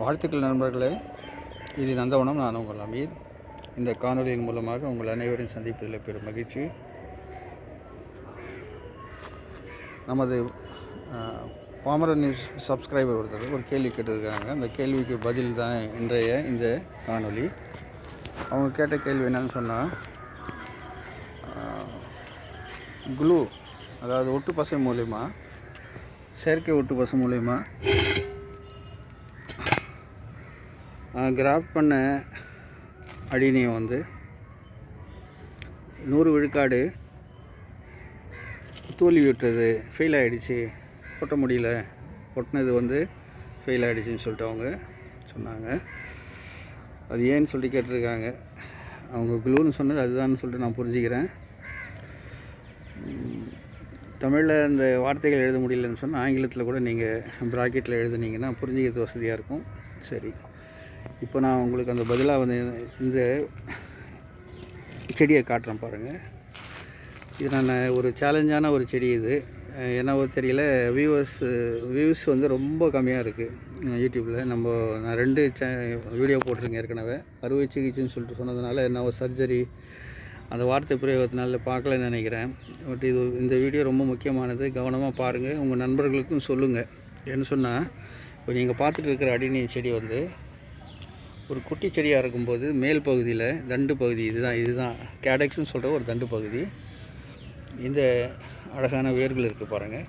வாழ்த்துக்கள் நண்பர்களே. இது நந்தவனம் நான் உங்கள் அமீர். இந்த காணொலியின் மூலமாக உங்கள் அனைவரையும் சந்திப்பதில் பெரும் மகிழ்ச்சி. நமது பாமர நியூஸ் சப்ஸ்கிரைபர் ஒருத்தர் ஒரு கேள்வி கேட்டிருக்காங்க. அந்த கேள்விக்கு பதில் தான் இன்றைய இந்த காணொளி. அவங்க கேட்ட கேள்வி என்னன்னு சொன்னால் குளூ அதாவது ஒட்டு பசை மூலிமா செயற்கை ஒட்டு பசை மூலிமா கிராஃப்ட் பண்ண அடினியம் வந்து நூறு விழுக்காடு தோல்வி விட்டுறது ஃபெயில் ஆகிடுச்சு கொட்ட முடியல. கொட்டினது வந்து ஃபெயில் ஆகிடுச்சின்னு சொல்லிட்டு அவங்க சொன்னாங்க. அது ஏன்னு சொல்லி கேட்டிருக்காங்க. அவங்க குளூன்னு சொன்னது அதுதான் சொல்லிட்டு நான் புரிஞ்சுக்கிறேன். தமிழில் அந்த வார்த்தைகள் எழுத முடியலன்னு சொன்னால் ஆங்கிலத்தில் கூட நீங்கள் ப்ராக்கெட்டில் எழுதுனீங்கன்னா புரிஞ்சுக்கிறது வசதியாக இருக்கும். சரி. இப்போ நான் உங்களுக்கு அந்த பதிலாக வந்து இந்த செடியை காட்டுறேன் பாருங்கள் இது நான் ஒரு சேலஞ்சான ஒரு செடி இது. என்னவோ தெரியல வியூவர்ஸ் வியூஸ் வந்து ரொம்ப கம்மியாக இருக்குது யூடியூப்பில் நம்ம நான் ரெண்டு சே வீடியோ போட்டிருக்கேன் ஏற்கனவே. அறுவை சிகிச்சைன்னு சொல்லிட்டு சொன்னதுனால என்னவோ சர்ஜரி அந்த வார்த்தை பிரயோகத்தினால பார்க்கலன்னு நினைக்கிறேன். பட் இது இந்த வீடியோ ரொம்ப முக்கியமானது. கவனமாக பாருங்கள் உங்கள் நண்பர்களுக்கும் சொல்லுங்கள் என்ன சொன்னால் இப்போ நீங்கள் பார்த்துட்டு இருக்கிற அடிநீர் செடி வந்து ஒரு குட்டி செடியாக இருக்கும்போது மேல் பகுதியில் தண்டு பகுதி இதுதான் இதுதான். கேடெக்ஸ்னு சொல்கிற ஒரு தண்டு பகுதி. இந்த அழகான வேர்கள் இருக்குது பாருங்கள்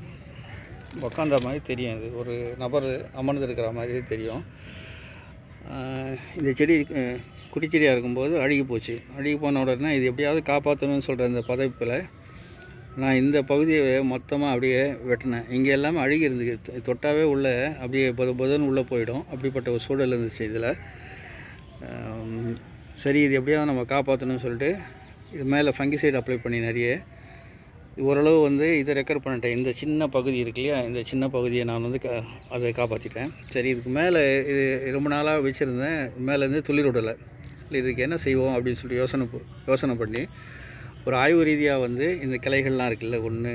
உக்காந்த மாதிரி தெரியும் இது ஒரு நபர் அமர்ந்து இருக்கிற மாதிரி தெரியும் இந்த செடி குட்டி செடியாக இருக்கும்போது அழுகி போச்சு. அழுகி போன உடனே இது எப்படியாவது காப்பாற்றணும்னு சொல்கிற இந்த பதவிப்பில் நான் இந்த பகுதியை மொத்தமாக அப்படியே வெட்டினேன். இங்கே எல்லாமே அழுகி இருந்துச்சு தொட்டாவே உள்ளே அப்படியே பொத பொதன்னு உள்ளே போயிடும். அப்படிப்பட்ட ஒரு சூழல் இருந்துச்சு இதில். சரி இது எப்படியாவது நம்ம காப்பாற்றணும்னு சொல்லிட்டு இது மேலே ஃபங்கிசைடு அப்ளை பண்ணி நிறைய. ஓரளவு வந்து இதை ரெக்கர் பண்ணிட்டேன். இந்த சின்ன பகுதி இருக்கு இல்லையா? இந்த சின்ன பகுதியை நான் வந்து க அதை காப்பாற்றிட்டேன் சரி இதுக்கு மேலே இது ரொம்ப நாளாக வச்சுருந்தேன். மேலேருந்து துளிர் விடலை. இதுக்கு என்ன செய்வோம் அப்படின்னு சொல்லி யோசனை யோசனை பண்ணி ஒரு ஆய்வு ரீதியாக வந்து இந்த கிளைகள்லாம் இருக்குல்ல? ஒன்று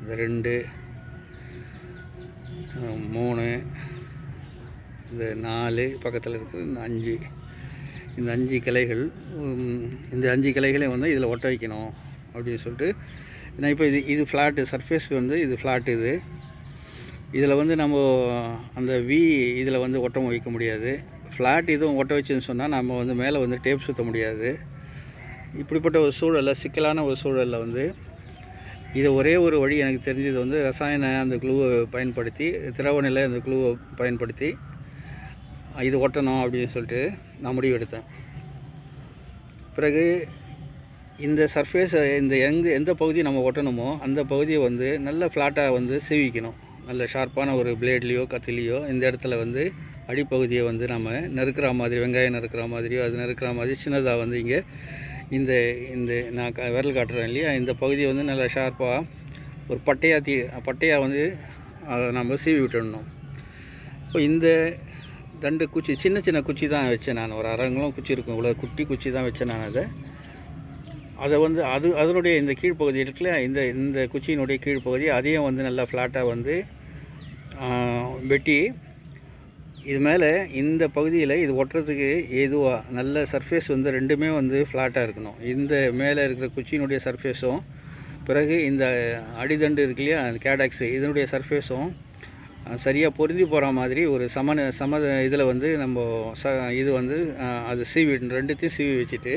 இந்த ரெண்டு மூணு இந்த நாலு பக்கத்தில் இருக்குது இந்த அஞ்சு. இந்த அஞ்சு கிளைகள் இந்த அஞ்சு கிளைகளையும் வந்து இதில் ஒட்ட வைக்கணும் அப்படின்னு சொல்லிட்டு நான் இப்போ இது இது ஃப்ளாட்டு சர்ஃபேஸ் வந்து இது ஃப்ளாட் இது. இதில் வந்து நம்ம அந்த வி இதில் வந்து ஒட்டம் வைக்க முடியாது. ஃப்ளாட் இதுவும் ஒட்ட வச்சுன்னு சொன்னால் நம்ம வந்து மேலே வந்து டேப் சுற்ற முடியாது. இப்படிப்பட்ட ஒரு சூழலில் சிக்கலான ஒரு சூழலில் வந்து இது ஒரே ஒரு வழி எனக்கு தெரிஞ்சது வந்து ரசாயன அந்த குழுவை பயன்படுத்தி திரவ நிலை அந்த குழுவை பயன்படுத்தி இது ஒட்டணும் அப்படின்னு சொல்லிட்டு நான் முடிவு எடுத்தேன். பிறகு இந்த சர்ஃபேஸை இந்த எந்த எந்த பகுதி நம்ம ஒட்டணுமோ அந்த பகுதியை வந்து நல்ல ஃப்ளாட்டாக வந்து சீவிக்கணும். நல்ல ஷார்ப்பான ஒரு பிளேட்லேயோ கத்திலேயோ இந்த இடத்துல வந்து அடிப்பகுதியை வந்து நம்ம நறுக்கிற மாதிரி வெங்காயம் நறுக்கிற மாதிரியோ அது நறுக்கிற மாதிரி சின்னதாக வந்து இங்கே இந்த இந்த நான் க- விரல் காட்டுறேன் இல்லையா? இந்த பகுதியை வந்து நல்லா ஷார்ப்பாக ஒரு பட்டையாக தீ பட்டையாக வந்து அதை நம்ம சீவி விட்டுடணும். இப்போ இந்த தண்டு குச்சி சின்ன சின்ன குச்சி தான் வச்சேன் நான். ஒரு அரங்களும் குச்சி இருக்கும். இவ்வளோ குட்டி குச்சி தான் வச்சேன் நான் அதை. அதை வந்து அது அதனுடைய இந்த கீழ்ப்பகுதி இருக்குல்ல இந்த இந்த குச்சியினுடைய கீழ்ப்பகுதி அதையும் வந்து நல்லா ஃப்ளாட்டாக வந்து வெட்டி இது மேலே இந்த பகுதியில் இது ஒட்டுறதுக்கு ஏதுவாக நல்ல சர்ஃபேஸ் வந்து ரெண்டுமே வந்து ஃப்ளாட்டாக இருக்கணும். இந்த மேலே இருக்கிற குச்சியினுடைய சர்ஃபேஸும் பிறகு இந்த அடிதண்டு இருக்கு இல்லையா கேடாக்ஸு இதனுடைய சர்ஃபேஸும் சரியாக பொருந்தி போகிற மாதிரி ஒரு சம சம இதில் வந்து நம்ம ச இது வந்து அது சீவி ரெண்டுத்தையும் சீவி வச்சுட்டு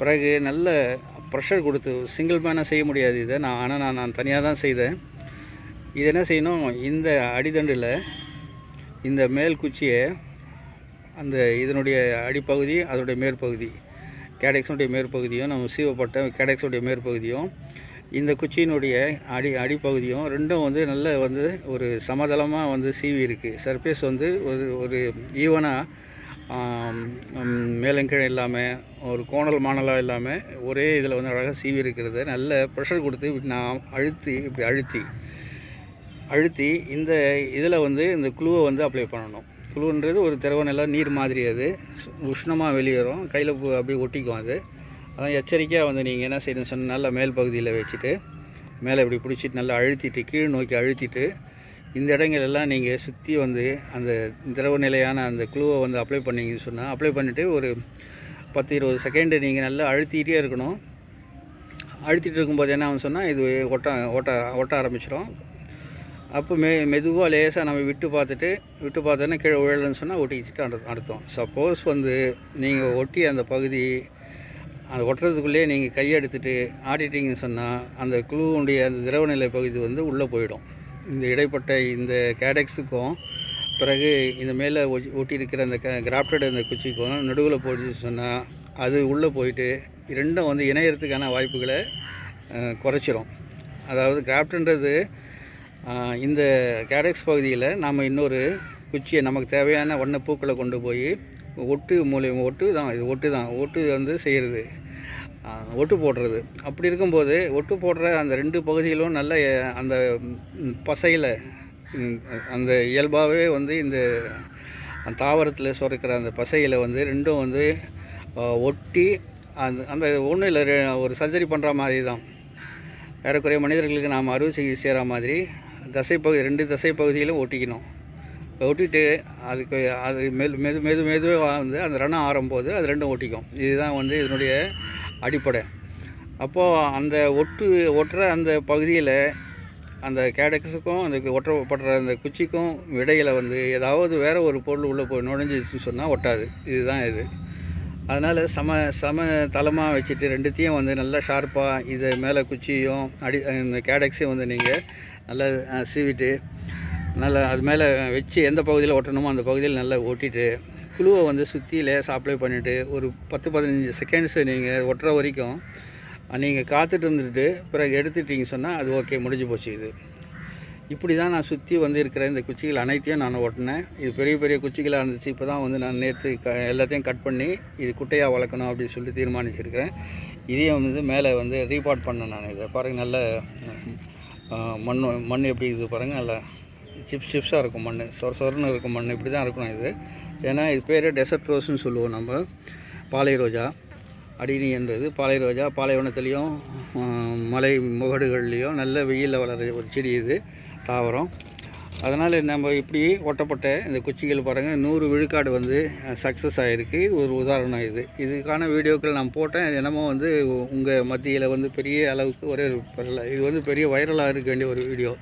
பிறகு நல்ல ப்ரெஷர் கொடுத்து சிங்கிள் மேனாக செய்ய முடியாது இதை. நான் ஆனால் நான் நான் தனியாக தான் செய்தேன். இது என்ன செய்யணும்? இந்த அடிதண்டில் இந்த மேல் குச்சியை அந்த இதனுடைய அடிப்பகுதி அதனுடைய மேற்பகுதி கேடெக்ஸுடைய மேற்பகுதியும் நம்ம சீவப்பட்ட கேடெக்ஸுடைய மேற்பகுதியும் இந்த குச்சியினுடைய அடி அடிப்பகுதியும் ரெண்டும் வந்து நல்ல வந்து ஒரு சமதளமாக வந்து சீவி இருக்குது சர்ஃபேஸ் வந்து ஒரு ஒரு ஈவனாக மேலங்கீழே இல்லாமல் ஒரு கோணல் மாணலாக இல்லாமல் ஒரே இதில் வந்து அழகாக சீவி இருக்கிறத நல்ல ப்ரெஷர் கொடுத்து இப்படி நான் அழுத்தி இப்படி அழுத்தி அழுத்தி இந்த இதில் வந்து இந்த குழுவை வந்து அப்ளை பண்ணணும். குழுன்றது ஒரு திரவ நில நீர் மாதிரி அது. உஷ்ணமாக வெளியேறும். கையில் அப்படியே ஒட்டிக்கும் அது. அதான் எச்சரிக்கையாக வந்து நீங்கள் என்ன செய்யணும்னு சொன்னால் நல்லா மேல் பகுதியில் வச்சுட்டு மேலே இப்படி பிடிச்சிட்டு நல்லா அழுத்திட்டு கீழ் நோக்கி அழுத்திட்டு இந்த இடங்கள் எல்லாம் நீங்கள் சுற்றி வந்து அந்த திரவ நிலையான அந்த குழுவை வந்து அப்ளை பண்ணீங்கன்னு சொன்னால் அப்ளை பண்ணிவிட்டு ஒரு பத்து இருபது செகண்டு நீங்கள் நல்லா அழுத்திக்கிட்டே இருக்கணும். அழுத்திட்டு இருக்கும்போது என்ன ஆகும் சொன்னால் இது ஒட்ட ஒட்ட ஒட்ட ஆரம்பிச்சிடும் அப்போ மெ மெதுவாக லேசாக நம்ம விட்டு பார்த்துட்டு விட்டு பார்த்தோன்னா கீழே விழலன்னு சொன்னால் ஒட்டிக்கிட்டு அடுத்தோம் சப்போஸ் வந்து நீங்கள் ஒட்டி அந்த பகுதி அது ஒட்டுறதுக்குள்ளேயே நீங்கள் கையெடுத்துட்டு ஆடிட்டிங்கன்னு சொன்னால் அந்த குழுவுடைய அந்த திரவநிலை பகுதி வந்து உள்ளே போயிடும். இந்த இடைப்பட்ட இந்த கேடெக்ஸுக்கும் பிறகு இந்த மேலே ஒட்டியிருக்கிற அந்த க கிராஃப்டட் அந்த குச்சிக்கும் நடுவில் போயிடுச்சு சொன்னால் அது உள்ளே போயிட்டு ரெண்டும் வந்து இணையறதுக்கான வாய்ப்புகளை குறைச்சிரும். அதாவது கிராஃப்ட்ன்றது இந்த கேடெக்ஸ் பகுதியில் நாம் இன்னொரு குச்சியை நமக்கு தேவையான ஒன்றை பூக்களை கொண்டு போய் ஒட்டு மூலியம் ஒட்டு தான் இது ஒட்டு தான் ஒட்டு வந்து செய்கிறது ஒட்டு போடுறது. அப்படி இருக்கும்போது ஒட்டு போடுற அந்த ரெண்டு பகுதிகளும் நல்ல அந்த பசையில் அந்த இயல்பாகவே வந்து இந்த தாவரத்தில் சுரக்கிற அந்த பசையில் வந்து ரெண்டும் வந்து ஒட்டி அந்த அந்த ஒன்றும் இல்லை ஒரு சர்ஜரி பண்ணுற மாதிரி தான். ஏறக்குறைய மனிதர்களுக்கு நாம் அறுவை சிகிச்சை செய்கிற மாதிரி தசைப்பகுதி ரெண்டு தசை பகுதியிலும் ஒட்டிக்கணும். ஒட்டிட்டு அதுக்கு அது மெது மெது மெது மெதுவே வந்து அந்த ரணம் ஆறும்போது அது ரெண்டும் ஒட்டிக்கும். இதுதான் வந்து இதனுடைய அடிப்படை. அப்போது அந்த ஒட்டு ஒட்டுற அந்த பகுதியில் அந்த கேடக்ஸுக்கும் அந்த ஒட்டப்படுற அந்த குச்சிக்கும் இடையில் வந்து ஏதாவது வேறு ஒரு பொருள் உள்ளே போய் நுழைஞ்சிச்சுன்னு சொன்னால் ஒட்டாது. இதுதான் இது. அதனால் சம சம தளமாக வச்சுட்டு ரெண்டுத்தையும் வந்து நல்லா ஷார்ப்பாக இது மேலே குச்சியும் அடி இந்த கேடக்ஸையும் வந்து நீங்கள் நல்லா சீவிட்டு நல்லா அது மேலே வச்சு எந்த பகுதியில் ஒட்டணுமோ அந்த பகுதியில் நல்லா ஒட்டிட்டு குழுவை வந்து சுற்றி லேசாக அப்ளை பண்ணிவிட்டு ஒரு பத்து பதினஞ்சு செகண்ட்ஸு நீங்கள் ஒட்டுற வரைக்கும் நீங்கள் காத்துட்டு இருந்துட்டு பிறகு எடுத்துட்டீங்க சொன்னால் அது ஓகே முடிஞ்சு போச்சு இது. இப்படி தான் நான் சுற்றி வந்து இருக்கிற இந்த குச்சிகள் அனைத்தையும் நான் ஒட்டினேன் இது பெரிய பெரிய குச்சிகளாக இருந்துச்சு. இப்போ தான் வந்து நான் நேற்று க எல்லாத்தையும் கட் பண்ணி இது குட்டையாக வளர்க்கணும் அப்படின்னு சொல்லி தீர்மானிச்சிருக்கிறேன். இதையும் வந்து மேலே வந்து ரீபாட் பண்ணேன் நான் இதை. பாருங்கள் நல்ல மண் மண் எப்படி இது பாருங்கள் நல்லா சிப்ஸ் சிப்ஸாக இருக்கும் மண் சொர சொரன்னு இருக்கும் மண் இப்படி தான் இருக்கணும் இது. ஏன்னா இது பேர் டெசர்ட் ரோஸ்னு சொல்லுவோம் நம்ம. பாலை ரோஜா அடினின்றது பாலை ரோஜா. பாலைவனத்துலேயும் மலை முகடுகள்லேயும் நல்ல வெயிலில் வளர ஒரு செடி இது தாவரம். அதனால் நம்ம இப்படி ஒட்டப்பட்ட இந்த குச்சிகள் பாருங்கள் நூறு விழுக்காடு வந்து சக்ஸஸ் ஆகிருக்கு இது ஒரு உதாரணம் இது. இதுக்கான வீடியோக்கள் நான் போட்டேன். இது என்னமோ வந்து உங்கள் மத்தியில் வந்து பெரிய அளவுக்கு ஒரே ஒரு இது வந்து பெரிய வைரலாக இருக்க வேண்டிய ஒரு வீடியோ.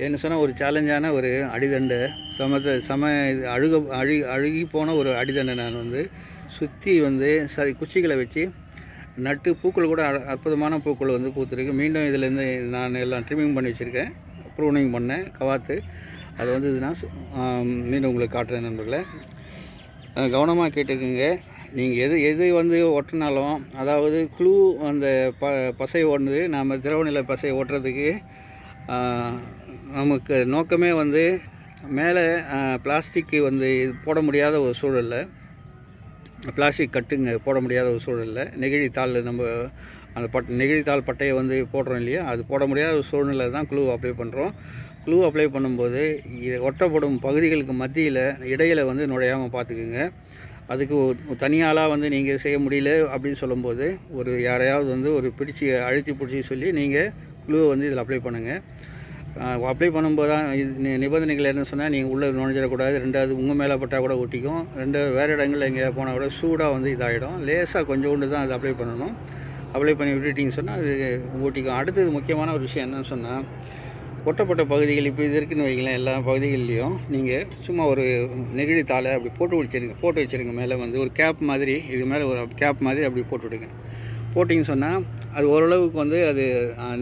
என்ன சொன்னால் ஒரு சேலஞ்சான ஒரு அடிதண்டை. சமத சம இது அழுக அழு அழுகி போன ஒரு அடிதண்டை நான் வந்து சுற்றி வந்து சரி குச்சிகளை வச்சு நட்டு பூக்கள் கூட அ- அற்புதமான பூக்கள் வந்து பூத்துருக்கு. மீண்டும் இதிலேருந்து நான் எல்லாம் ட்ரிமிங் பண்ணி வச்சுருக்கேன். ப்ரூனிங் பண்ணேன் கவாத்து. அது வந்து இதுனா மீண்டும் உங்களுக்கு காட்டுறேன் நண்பர்களை. கவனமாக கேட்டுக்குங்க. நீங்கள் எது எது வந்து ஒட்டினாலும் அதாவது குழு அந்த ப பசை ஓடுனது நாம் திரவநிலை பசை ஓட்டுறதுக்கு நமக்கு நோக்கமே வந்து மேலே பிளாஸ்டிக்கு வந்து இது போட முடியாத ஒரு சூழலில். பிளாஸ்டிக் கட்டுங்க போட முடியாத ஒரு சூழலில். நெகிழித்தாள் நம்ம அந்த பட் நெகிழித்தாள் பட்டையை வந்து போடுறோம் இல்லையா? அது போட முடியாத ஒரு சூழ்நிலை தான் க்ளூ அப்ளை பண்ணுறோம் க்ளூ அப்ளை பண்ணும்போது ஒட்டப்படும் பகுதிகளுக்கு மத்தியில் இடையில் வந்து நுழையாமல் பார்த்துக்குங்க. அதுக்கு தனியாளாக வந்து நீங்கள் செய்ய முடியல அப்படின்னு சொல்லும்போது ஒரு யாரையாவது வந்து ஒரு பிடிச்சி அழுத்தி பிடிச்சி சொல்லி நீங்கள் க்ளூவை வந்து இதில் அப்ளை பண்ணுங்கள் அப்ளை பண்ணும்போது தான் இது நிபந்தனைகள் என்ன சொன்னால் நீங்கள் உள்ளே நுழைஞ்சிடக்கூடாது. ரெண்டாவது உங்கள் மேலே பட்டால் கூட ஒட்டிக்கும். ரெண்டு வேறு இடங்களில் எங்கேயா போனால் கூட சூடாக வந்து இதாகிடும் லேசாக கொஞ்சோண்டு தான் அது அப்ளை பண்ணணும். அப்ளை பண்ணி விட்டுட்டிங்க சொன்னால் அது ஓட்டிக்கும் அடுத்தது முக்கியமான ஒரு விஷயம் என்னன்னு சொன்னால் ஒட்டப்பட்ட பகுதிகள் இப்போ இது இருக்குன்னு வைக்கலாம் எல்லா பகுதிகள்லையும் நீங்கள் சும்மா ஒரு நெகிழி தாளை அப்படி போட்டு வச்சுருங்க போட்டு வச்சுருங்க. மேலே வந்து ஒரு கேப் மாதிரி இது மேலே ஒரு கேப் மாதிரி அப்படி போட்டு விடுங்க. போட்டிங்கன்னு சொன்னால் அது ஓரளவுக்கு வந்து அது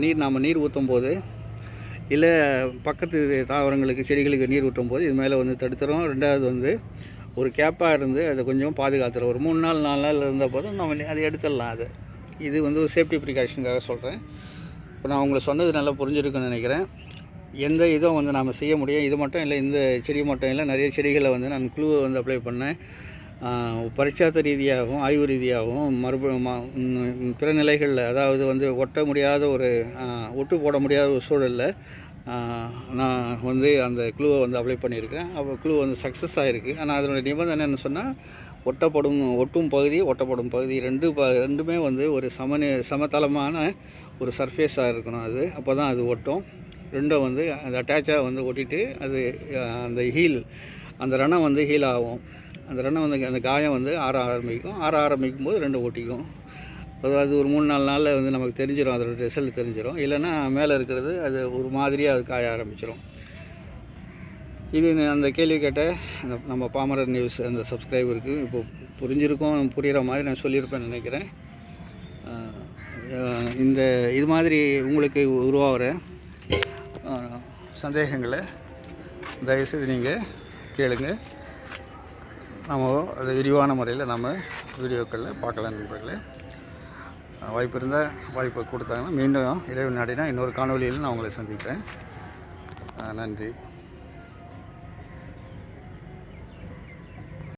நீர் நாம் நீர் ஊற்றும் போது இல்லை பக்கத்து தாவரங்களுக்கு செடிகளுக்கு நீர் ஊற்றும் போது இது மேலே வந்து தடுத்துரும். ரெண்டாவது வந்து ஒரு கேப்பாக இருந்து அதை கொஞ்சம் பாதுகாத்துரும். ஒரு மூணு நாள் நாலு நாள் இருந்த போதும் நம்ம அதை எடுத்துடலாம் அது. இது வந்து ஒரு சேஃப்டி ப்ரிகாஷனுக்காக சொல்கிறேன் இப்போ நான் உங்களை சொன்னது நல்லா புரிஞ்சிருக்குன்னு நினைக்கிறேன். எந்த இதுவும் வந்து நாம் செய்ய முடியும். இது மட்டும் இல்லை இந்த செடி மட்டும் இல்லை நிறைய செடிகளை வந்து நான் குழுவை வந்து அப்ளை பண்ணேன். ஆஹ் ரீதியாகவும் ஆய்வு ரீதியாகவும் மறுப பிற நிலைகளில் அதாவது வந்து ஒட்ட முடியாத ஒரு ஒட்டு போட முடியாத ஒரு சூழலில் நான் வந்து அந்த குழுவை வந்து அப்ளை பண்ணியிருக்கேன் அப்போ குழு வந்து சக்ஸஸ் ஆகிருக்கு ஆனால் அதனுடைய நிபந்தனை என்ன சொன்னால் ஒட்டப்படும் ஒட்டும் பகுதி ஒட்டப்படும் பகுதி ரெண்டு ப ரெண்டுமே வந்து ஒரு சமநி சமதளமான ஒரு சர்ஃபேஸாக இருக்கணும் அது. அப்போ தான் அது ஒட்டும். ரெண்டும் வந்து அந்த அட்டாச்சாக வந்து ஒட்டிட்டு அது அந்த ஹீல் அந்த ரணம் வந்து ஹீல் ஆகும். அந்த ரணம் வந்து அந்த காயம் வந்து ஆற ஆரம்பிக்கும். ஆற ஆரம்பிக்கும் போது ரெண்டு ஓட்டிக்கும். அதாவது ஒரு மூணு நாலு நாளில் வந்து நமக்கு தெரிஞ்சிடும் அதோட ரிசல்ட் தெரிஞ்சிடும் இல்லைன்னா மேலே இருக்கிறது அது ஒரு மாதிரியாக அது காய ஆரம்பிச்சிடும் இது அந்த கேள்வி கேட்ட அந்த நம்ம பாமரர் நியூஸ் அந்த சப்ஸ்கிரைபருக்கு இப்போ புரிஞ்சிருக்கும் புரிகிற மாதிரி நான் சொல்லியிருப்பேன்னு நினைக்கிறேன். இந்த இது மாதிரி உங்களுக்கு உருவாகிற சந்தேகங்களை தயவுசெய்து நீங்கள் கேளுங்கள் நம்ம அது விரிவான முறையில் நம்ம வீடியோக்களில் பார்க்கலாம் நண்பர்களே. வாய்ப்பு இருந்தால் வாய்ப்பு கொடுத்தாங்கன்னா மீண்டும் இறைவன் நாடினா இன்னொரு காணொலியில் நான் உங்களை சந்திக்கிறேன். நன்றி.